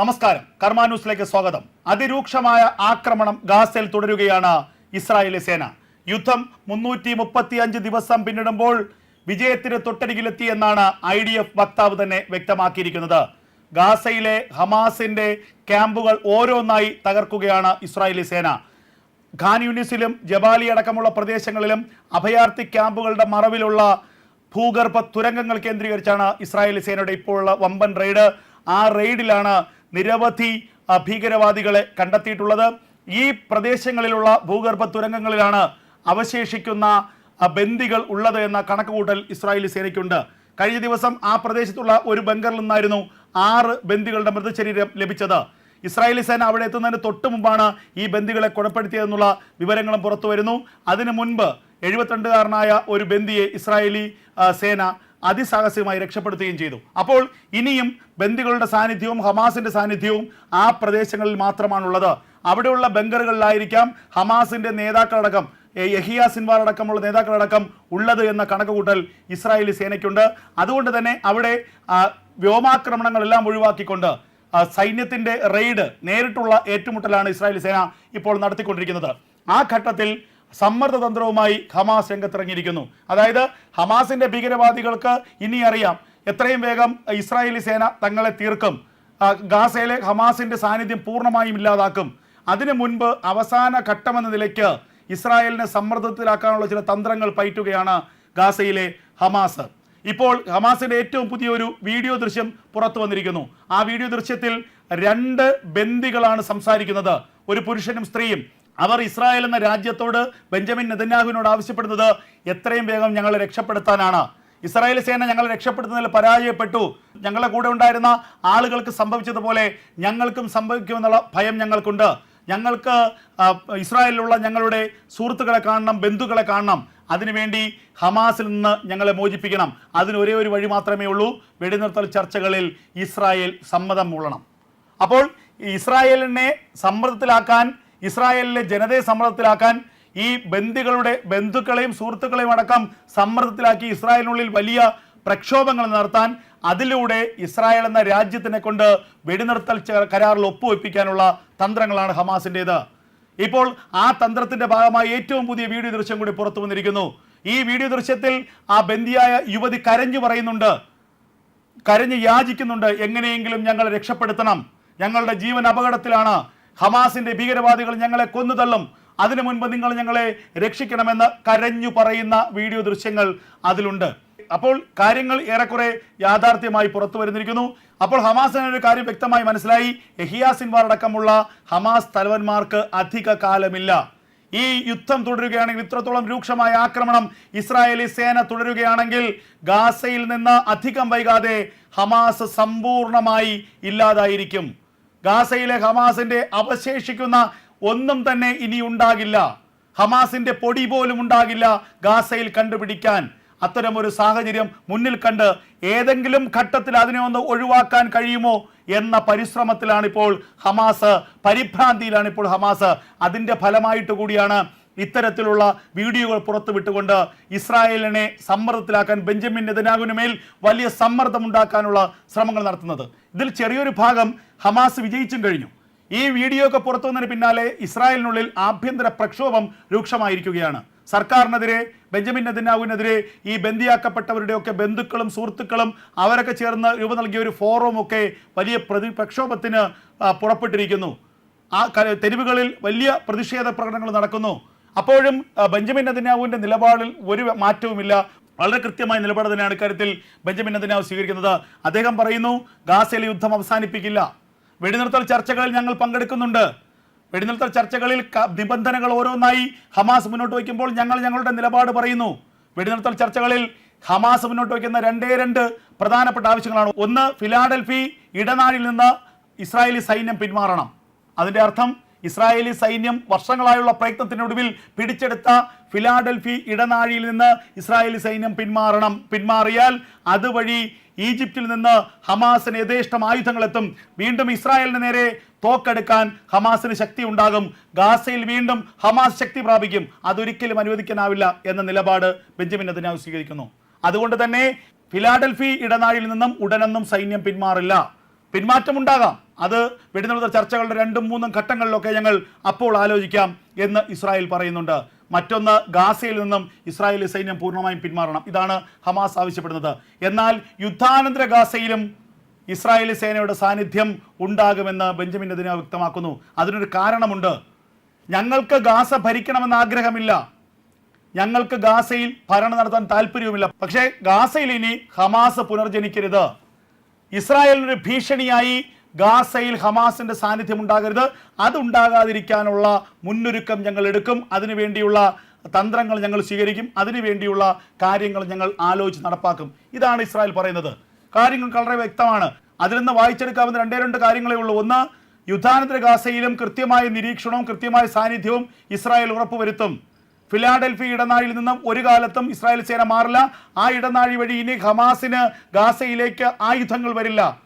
നമസ്കാരം. കർമ്മ ന്യൂസിലേക്ക് സ്വാഗതം. അതിരൂക്ഷമായ ആക്രമണം ഗാസയിൽ തുടരുകയാണ് ഇസ്രായേലി സേന. യുദ്ധം മുന്നൂറ്റി മുപ്പത്തി അഞ്ച് ദിവസം പിന്നിടുമ്പോൾ വിജയത്തിന് തൊട്ടരികിലെത്തി എന്നാണ് ഐ ഡി എഫ് വക്താവ് തന്നെ വ്യക്തമാക്കിയിരിക്കുന്നത്. ഗാസയിലെ ഹമാസിന്റെ ക്യാമ്പുകൾ ഓരോന്നായി തകർക്കുകയാണ് ഇസ്രായേലി സേന. ഖാൻ യൂണിസിലും ജബാലി അടക്കമുള്ള പ്രദേശങ്ങളിലും അഭയാർത്ഥി ക്യാമ്പുകളുടെ മറവിലുള്ള ഭൂഗർഭ തുരങ്കങ്ങൾ കേന്ദ്രീകരിച്ചാണ് ഇസ്രായേലി സേനയുടെ ഇപ്പോഴുള്ള വമ്പൻ റെയ്ഡ്. ആ റെയ്ഡിലാണ് നിരവധി ഭീകരവാദികളെ കണ്ടെത്തിയിട്ടുള്ളത്. ഈ പ്രദേശങ്ങളിലുള്ള ഭൂഗർഭ തുരങ്കങ്ങളിലാണ് അവശേഷിക്കുന്ന ബന്ദികൾ ഉള്ളത് എന്ന കണക്കുകൂട്ടൽ ഇസ്രായേലി സേനയ്ക്കുണ്ട്. കഴിഞ്ഞ ദിവസം ആ പ്രദേശത്തുള്ള ഒരു ബങ്കറിൽ നിന്നായിരുന്നു ആറ് ബന്ദികളുടെ മൃതശരീരം ലഭിച്ചത്. ഇസ്രായേലി സേന അവിടെ എത്തുന്നതിന് തൊട്ട് മുമ്പാണ് ഈ ബന്ദികളെ കൊലപ്പെടുത്തിയതെന്നുള്ള വിവരങ്ങളും പുറത്തു വരുന്നു അതിനു മുൻപ് എഴുപത്തിരണ്ടുകാരനായ ഒരു ബന്ദിയെ ഇസ്രായേലി സേന അതിസാഹസികമായി രക്ഷപ്പെടുത്തുകയും ചെയ്തു. അപ്പോൾ ഇനിയും ബന്ദികളുടെ സാന്നിധ്യവും ഹമാസിന്റെ സാന്നിധ്യവും ആ പ്രദേശങ്ങളിൽ മാത്രമാണുള്ളത്. അവിടെയുള്ള ബങ്കറുകളിലായിരിക്കാം ഹമാസിന്റെ നേതാക്കളടക്കം യഹിയ സിൻവാർ അടക്കമുള്ള നേതാക്കളടക്കം ഉള്ളത് എന്ന കണക്കുകൂട്ടൽ ഇസ്രായേലി സേനയ്ക്കുണ്ട്. അതുകൊണ്ട് തന്നെ അവിടെ വ്യോമാക്രമണങ്ങളെല്ലാം ഒഴിവാക്കിക്കൊണ്ട് സൈന്യത്തിന്റെ റെയ്ഡ് നേരിട്ടുള്ള ഏറ്റുമുട്ടലാണ് ഇസ്രായേലി സേന ഇപ്പോൾ നടത്തിക്കൊണ്ടിരിക്കുന്നത്. ആ ഘട്ടത്തിൽ സമ്മർദ്ദ തന്ത്രവുമായി ഹമാസ് രംഗത്തിറങ്ങിയിരിക്കുന്നു. അതായത് ഹമാസിന്റെ ഭീകരവാദികൾക്ക് ഇനി അറിയാം എത്രയും വേഗം ഇസ്രായേലി സേന തങ്ങളെ തീർക്കും. ഗാസയിലെ ഹമാസിന്റെ സാന്നിധ്യം പൂർണമായും ഇല്ലാതാക്കും. അതിനു മുൻപ് അവസാന ഘട്ടമെന്ന നിലയ്ക്ക് ഇസ്രായേലിനെ സമ്മർദ്ദത്തിലാക്കാനുള്ള ചില തന്ത്രങ്ങൾ പയറ്റുകയാണ് ഗാസയിലെ ഹമാസ്. ഇപ്പോൾ ഹമാസിന്റെ ഏറ്റവും പുതിയൊരു വീഡിയോ ദൃശ്യം പുറത്തു വന്നിരിക്കുന്നു. ആ വീഡിയോ ദൃശ്യത്തിൽ രണ്ട് ബന്ദികളാണ് സംസാരിക്കുന്നത്. ഒരു പുരുഷനും സ്ത്രീയും. അവർ ഇസ്രായേൽ എന്ന രാജ്യത്തോട് ബെഞ്ചമിൻ നെതന്യാഹുവിനോട് ആവശ്യപ്പെടുന്നത് എത്രയും വേഗം ഞങ്ങളെ രക്ഷപ്പെടുത്താനാണ്. ഇസ്രായേൽ സേന ഞങ്ങളെ രക്ഷപ്പെടുത്തുന്നതിൽ പരാജയപ്പെട്ടു. ഞങ്ങളുടെ കൂടെ ഉണ്ടായിരുന്ന ആളുകൾക്ക് സംഭവിച്ചതുപോലെ ഞങ്ങൾക്കും സംഭവിക്കുമെന്നുള്ള ഭയം ഞങ്ങൾക്കുണ്ട്. ഞങ്ങൾക്ക് ഇസ്രായേലിലുള്ള ഞങ്ങളുടെ സുഹൃത്തുക്കളെ കാണണം ബന്ധുക്കളെ കാണണം. അതിനുവേണ്ടി ഹമാസിൽ നിന്ന് ഞങ്ങളെ മോചിപ്പിക്കണം. അതിന് ഒരേ ഒരു വഴി മാത്രമേ ഉള്ളൂ. വെടിനിർത്തൽ ചർച്ചകളിൽ ഇസ്രായേൽ സമ്മതം മൂളണം. അപ്പോൾ ഇസ്രായേലിനെ സമ്മർദ്ദത്തിലാക്കാൻ ഇസ്രായേലിലെ ജനതയെ സമ്മർദ്ദത്തിലാക്കാൻ ഈ ബന്ദികളുടെ ബന്ധുക്കളെയും സുഹൃത്തുക്കളെയും അടക്കം സമ്മർദ്ദത്തിലാക്കി ഇസ്രായേലിനുള്ളിൽ വലിയ പ്രക്ഷോഭങ്ങൾ നടത്താൻ അതിലൂടെ ഇസ്രായേൽ എന്ന രാജ്യത്തിനെ കൊണ്ട് വെടിനിർത്തൽ കരാറിൽ ഒപ്പുവെപ്പിക്കാനുള്ള തന്ത്രങ്ങളാണ് ഹമാസിന്റെത്. ഇപ്പോൾ ആ തന്ത്രത്തിന്റെ ഭാഗമായി ഏറ്റവും പുതിയ വീഡിയോ ദൃശ്യം കൂടി പുറത്തു വന്നിരിക്കുന്നു. ഈ വീഡിയോ ദൃശ്യത്തിൽ ആ ബന്ദിയായ യുവതി കരഞ്ഞു പറയുന്നുണ്ട്. കരഞ്ഞ് യാചിക്കുന്നുണ്ട്. എങ്ങനെയെങ്കിലും ഞങ്ങളെ രക്ഷപ്പെടുത്തണം. ഞങ്ങളുടെ ജീവൻ അപകടത്തിലാണ്. ഹമാസിന്റെ ഭീകരവാദികൾ ഞങ്ങളെ കൊന്നുതള്ളും. അതിനു മുൻപ് നിങ്ങൾ ഞങ്ങളെ രക്ഷിക്കണമെന്ന് കരഞ്ഞു പറയുന്ന വീഡിയോ ദൃശ്യങ്ങൾ അതിലുണ്ട്. അപ്പോൾ കാര്യങ്ങൾ ഏറെക്കുറെ യാഥാർത്ഥ്യമായി പുറത്തു വരുന്നിരിക്കുന്നു. അപ്പോൾ ഹമാസിന് ഒരു കാര്യം വ്യക്തമായി മനസ്സിലായി. എഹിയാ സിൻവാർ അടക്കമുള്ള ഹമാസ് തലവന്മാർക്ക് അധിക കാലമില്ല. ഈ യുദ്ധം തുടരുകയാണെങ്കിൽ ഇത്രത്തോളം രൂക്ഷമായ ആക്രമണം ഇസ്രായേലി സേന തുടരുകയാണെങ്കിൽ ഗാസയിൽ നിന്ന് അധികം വൈകാതെ ഹമാസ് സമ്പൂർണമായി ഇല്ലാതായിരിക്കും. ഗാസയിലെ ഹമാസിന്റെ അവശേഷിക്കുന്ന ഒന്നും തന്നെ ഇനി ഉണ്ടാകില്ല. ഹമാസിന്റെ പൊടി പോലും ഉണ്ടാകില്ല ഗാസയിൽ കണ്ടുപിടിക്കാൻ. അത്തരമൊരു സാഹചര്യം മുന്നിൽ കണ്ട് ഏതെങ്കിലും ഘട്ടത്തിൽ അതിനെ ഒന്ന് ഒഴിവാക്കാൻ കഴിയുമോ എന്ന പരിശ്രമത്തിലാണ് ഇപ്പോൾ ഹമാസ് പരിഭ്രാന്തിയിലാണ് ഇപ്പോൾ ഹമാസ്. അതിന്റെ ഫലമായിട്ട് കൂടിയാണ് ഇത്തരത്തിലുള്ള വീഡിയോകൾ പുറത്തുവിട്ടുകൊണ്ട് ഇസ്രായേലിനെ സമ്മർദ്ദത്തിലാക്കാൻ ബെഞ്ചമിൻ നെതന്യാഹുവിന് മേൽ വലിയ സമ്മർദ്ദമുണ്ടാക്കാനുള്ള ശ്രമങ്ങൾ നടത്തുന്നത്. ഇതിൽ ചെറിയൊരു ഭാഗം ഹമാസ് വിജയിച്ചും കഴിഞ്ഞു. ഈ വീഡിയോ ഒക്കെ പുറത്തു വന്നതിന് പിന്നാലെ ഇസ്രായേലിനുള്ളിൽ ആഭ്യന്തര പ്രക്ഷോഭം രൂക്ഷമായിരിക്കുകയാണ്. സർക്കാരിനെതിരെ ബെഞ്ചമിൻ നെതന്യാഹുവിനെതിരെ ഈ ബന്ദിയാക്കപ്പെട്ടവരുടെയൊക്കെ ബന്ധുക്കളും സുഹൃത്തുക്കളും അവരൊക്കെ ചേർന്ന് രൂപ നൽകിയ ഒരു ഫോറം ഒക്കെ വലിയ പ്രതി പ്രക്ഷോഭത്തിന് പുറപ്പെട്ടിരിക്കുന്നു. ആ തെരുവുകളിൽ വലിയ പ്രതിഷേധ പ്രകടനങ്ങൾ നടക്കുന്നു. അപ്പോഴും ബെഞ്ചമിൻ നെതന്യാഹുവിന്റെ നിലപാടിൽ ഒരു മാറ്റവുമില്ല. വളരെ കൃത്യമായ നിലപാട് തന്നെയാണ് ഇക്കാര്യത്തിൽ ബെഞ്ചമിൻ നെതന്യാഹു സ്വീകരിക്കുന്നത്. അദ്ദേഹം പറയുന്നു ഗാസയിലെ യുദ്ധം അവസാനിപ്പിക്കില്ല. വെടിനിർത്തൽ ചർച്ചകളിൽ ഞങ്ങൾ പങ്കെടുക്കുന്നുണ്ട്. വെടിനിർത്തൽ ചർച്ചകളിൽ നിബന്ധനകൾ ഓരോന്നായി ഹമാസ് മുന്നോട്ട് വയ്ക്കുമ്പോൾ ഞങ്ങൾ ഞങ്ങളുടെ നിലപാട് പറയുന്നു. വെടിനിർത്തൽ ചർച്ചകളിൽ ഹമാസ് മുന്നോട്ട് വയ്ക്കുന്ന രണ്ടേ രണ്ട് പ്രധാനപ്പെട്ട ആവശ്യങ്ങളാണ്. ഒന്ന് ഫിലാഡൽഫി ഇടനാഴിൽ നിന്ന് ഇസ്രായേലി സൈന്യം പിന്മാറണം. അതിന്റെ അർത്ഥം ഇസ്രായേലി സൈന്യം വർഷങ്ങളായുള്ള പ്രയത്നത്തിനൊടുവിൽ പിടിച്ചെടുത്ത ഫിലാഡൽഫി ഇടനാഴിയിൽ നിന്ന് ഇസ്രായേലി സൈന്യം പിന്മാറണം. പിന്മാറിയാൽ അതുവഴി ഈജിപ്തിൽ നിന്ന് ഹമാസിന് യഥേഷ്ടം ആയുധങ്ങളെത്തും. വീണ്ടും ഇസ്രായേലിന് നേരെ തോക്കെടുക്കാൻ ഹമാസിന് ശക്തി ഉണ്ടാകും ഗാസയിൽ വീണ്ടും ഹമാസ് ശക്തി പ്രാപിക്കും. അതൊരിക്കലും അനുവദിക്കാനാവില്ല എന്ന നിലപാട് ബെഞ്ചമിൻ നെതന്യാഹു സ്വീകരിക്കുന്നു. അതുകൊണ്ട് തന്നെ ഫിലാഡൽഫി ഇടനാഴിയിൽ നിന്നും ഉടനൊന്നും സൈന്യം പിന്മാറില്ല. പിന്മാറ്റമുണ്ടാകാം. അത് വെടിനിർത്തൽ ചർച്ചകളുടെ രണ്ടും മൂന്നും ഘട്ടങ്ങളിലൊക്കെ ഞങ്ങൾ അപ്പോൾ ആലോചിക്കാം എന്ന് ഇസ്രായേൽ പറയുന്നുണ്ട്. മറ്റൊന്ന് ഗാസയിൽ നിന്നും ഇസ്രായേലി സൈന്യം പൂർണമായും പിന്മാറണം. ഇതാണ് ഹമാസ് ആവശ്യപ്പെടുന്നത്. എന്നാൽ യുദ്ധാനന്തര ഗാസയിലും ഇസ്രായേലി സേനയുടെ സാന്നിധ്യം ഉണ്ടാകുമെന്ന് ബെഞ്ചമിൻ അതിനെ വ്യക്തമാക്കുന്നു. അതിനൊരു കാരണമുണ്ട്. ഞങ്ങൾക്ക് ഗാസ ഭരിക്കണമെന്ന് ആഗ്രഹമില്ല. ഞങ്ങൾക്ക് ഗാസയിൽ ഭരണം നടത്താൻ താല്പര്യവുമില്ല. പക്ഷേ ഗാസയിൽ ഇനി ഹമാസ് പുനർജനിക്കരുത്. ഇസ്രായേലിനൊരു ഭീഷണിയായി ഗാസയിൽ ഹമാസിന്റെ സാന്നിധ്യം ഉണ്ടാകരുത്. അതുണ്ടാകാതിരിക്കാനുള്ള മുന്നൊരുക്കം ഞങ്ങൾ എടുക്കും. അതിനുവേണ്ടിയുള്ള തന്ത്രങ്ങൾ ഞങ്ങൾ സ്വീകരിക്കും. അതിനുവേണ്ടിയുള്ള കാര്യങ്ങൾ ഞങ്ങൾ ആലോചിച്ച് നടപ്പാക്കും. ഇതാണ് ഇസ്രായേൽ പറയുന്നത്. കാര്യങ്ങൾ വളരെ വ്യക്തമാണ്. അതിൽ നിന്ന് വായിച്ചെടുക്കാവുന്ന രണ്ടേ രണ്ട് കാര്യങ്ങളേ ഉള്ളൂ. ഒന്ന് യുദ്ധാനന്തര ഗാസയിലും കൃത്യമായ നിരീക്ഷണവും കൃത്യമായ സാന്നിധ്യവും ഇസ്രായേൽ ഉറപ്പുവരുത്തും. ഫിലാഡൽഫി ഇടനാഴിയിൽ നിന്നും ഒരു കാലത്തും ഇസ്രായേൽ സേന മാറില്ല. ആ ഇടനാഴി വഴി ഇനി ഹമാസിന് ഗാസയിലേക്ക് ആയുധങ്ങൾ വരില്ല.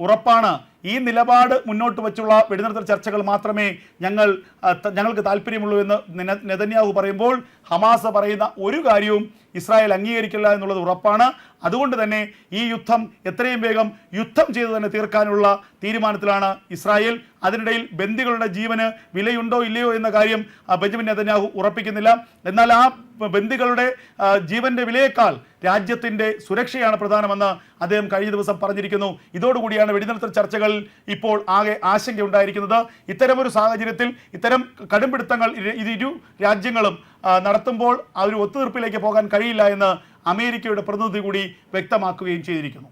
ഉറപ്പാണ്. ഈ നിലപാട് മുന്നോട്ട് വെച്ചുള്ള വെടിനിർത്തൽ ചർച്ചകൾ മാത്രമേ ഞങ്ങൾ ഞങ്ങൾക്ക് താല്പര്യമുള്ളൂ എന്ന് നെതന്യാഹു പറയുമ്പോൾ ഹമാസ് പറയുന്ന ഒരു കാര്യവും ഇസ്രായേൽ അംഗീകരിക്കില്ല എന്നുള്ളത് ഉറപ്പാണ്. അതുകൊണ്ട് തന്നെ ഈ യുദ്ധം എത്രയും വേഗം യുദ്ധം ചെയ്തു തന്നെ തീർക്കാനുള്ള തീരുമാനത്തിലാണ് ഇസ്രായേൽ. അതിനിടയിൽ ബന്ദികളുടെ ജീവന് വിലയുണ്ടോ ഇല്ലയോ എന്ന കാര്യം ബെഞ്ചമിൻ നെതന്യാഹു ഉറപ്പിക്കുന്നില്ല. എന്നാൽ ആ ബന്ദികളുടെ ജീവന്റെ വിലയേക്കാൾ രാജ്യത്തിന്റെ സുരക്ഷയാണ് പ്രധാനമെന്ന് അദ്ദേഹം കഴിഞ്ഞ ദിവസം പറഞ്ഞിരിക്കുന്നു. ഇതോടുകൂടിയാണ് വെടിനിർത്തൽ ചർച്ചകൾ ഇപ്പോൾ ആകെ ആശങ്കയുണ്ടായിരിക്കുന്നത്. ഇത്തരമൊരു സാഹചര്യത്തിൽ ഇത്തരം കടുംപിടുത്തങ്ങൾ ഇരു- രാജ്യങ്ങളും നടത്തുമ്പോൾ ആ ഒരു ഒത്തുതീർപ്പിലേക്ക് പോകാൻ കഴിയില്ല എന്ന് അമേരിക്കയുടെ പ്രതിനിധി കൂടി വ്യക്തമാക്കുകയും ചെയ്തിരിക്കുന്നു.